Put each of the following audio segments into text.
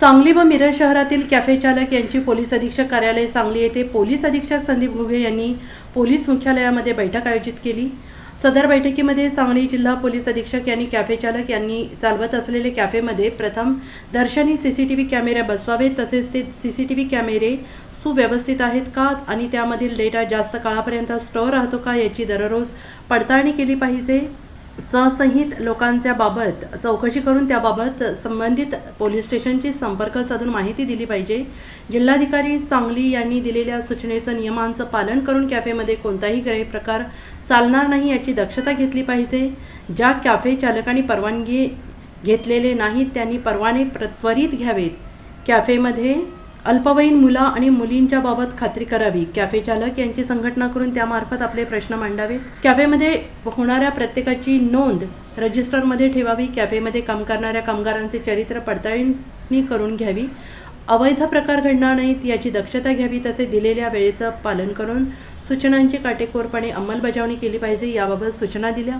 सांगली व मिरज शहरातील कॅफे चालक यांची पोलीस अधीक्षक कार्यालय सांगली येथे पोलीस अधीक्षक संदीप घुगे यांनी पोलीस मुख्यालयामध्ये बैठक आयोजित केली. सदर बैठकीमध्ये सांगली जिल्हा पोलीस अधीक्षक यांनी कॅफे चालक यांनी चालवत असलेले कॅफेमध्ये प्रथम दर्शनी सी सी टी व्ही कॅमेरे बसवावेत तसेच ते सी सी टी व्ही कॅमेरे सुव्यवस्थित आहेत का आणि त्यामधील डेटा जास्त काळापर्यंत स्टोअर राहतो का याची दररोज पडताळणी केली पाहिजे. ससंहित लोकांच्या बाबत चौकशी करून त्याबाबत संबंधित पोलीस स्टेशनशी संपर्क साधून माहिती दिली पाहिजे. जिल्हाधिकारी सांगली यांनी दिलेल्या सूचनेचं नियमांचं पालन करून कॅफेमध्ये कोणताही गैरप्रकार चालणार नाही याची दक्षता घेतली पाहिजे. ज्या कॅफे चालकांनी परवानगी घेतलेले नाहीत त्यांनी परवाने प्र- त्वरित घ्यावेत. कॅफेमध्ये अल्पवयीन मुला आणि मुलींच्या बाबत खात्री करावी. कॅफे चालक यांची संघटना करून त्यामार्फत आपले प्रश्न मांडावेत. कॅफेमध्ये होणाऱ्या प्रत्येकाची नोंद रजिस्टरमध्ये ठेवावी. कॅफेमध्ये काम करणाऱ्या कामगारांचे चरित्र पडताळणी करून घ्यावी. अवैध प्रकार घडणार नाहीत याची दक्षता घ्यावी तसे दिलेल्या वेळेचं पालन करून सूचनांची काटेकोरपणे अंमलबजावणी केली पाहिजे याबाबत सूचना दिल्या.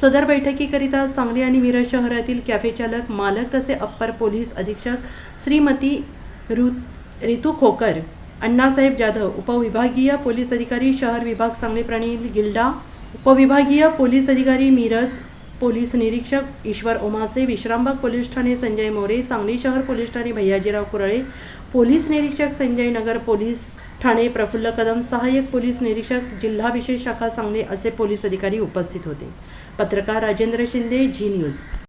सदर बैठकीकरिता सांगली आणि मिरज शहरातील कॅफे चालक मालक तसे अप्पर पोलीस अधीक्षक श्रीमती ऋ रितू खोकर अण्णासाहेब जाधव उपविभागीय पोलीस अधिकारी शहर विभाग सांगली प्रणील गिल्डा उपविभागीय पोलीस अधिकारी मिरज पोलीस निरीक्षक ईश्वर ओमासे विश्रामबाग पोलीस ठाणे संजय मोरे सांगली शहर पोलीस ठाणे भैयाजीराव कुरळे पोलीस निरीक्षक संजय नगर पोलीस ठाणे प्रफुल्ल कदम सहाय्यक पोलीस निरीक्षक जिल्हा विशेष शाखा सांगली असे पोलीस अधिकारी उपस्थित होते. पत्रकार Rajendra Shinde Zee news.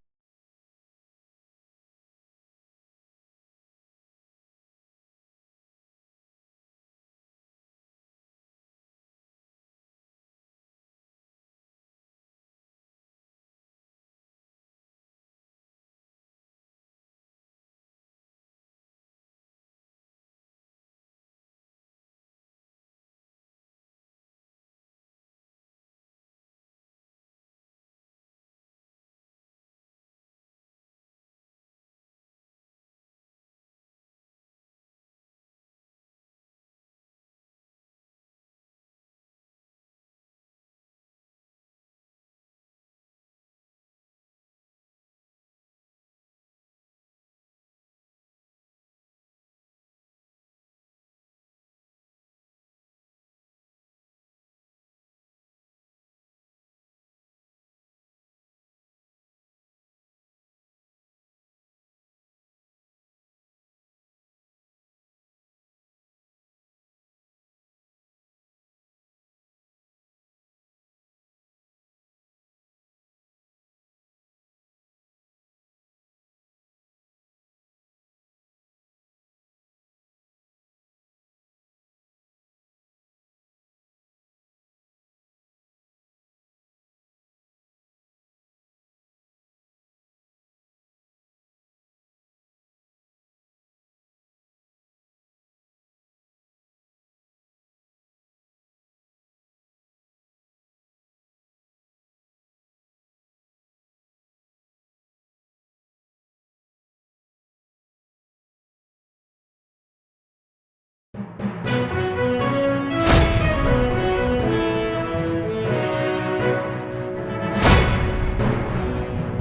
Música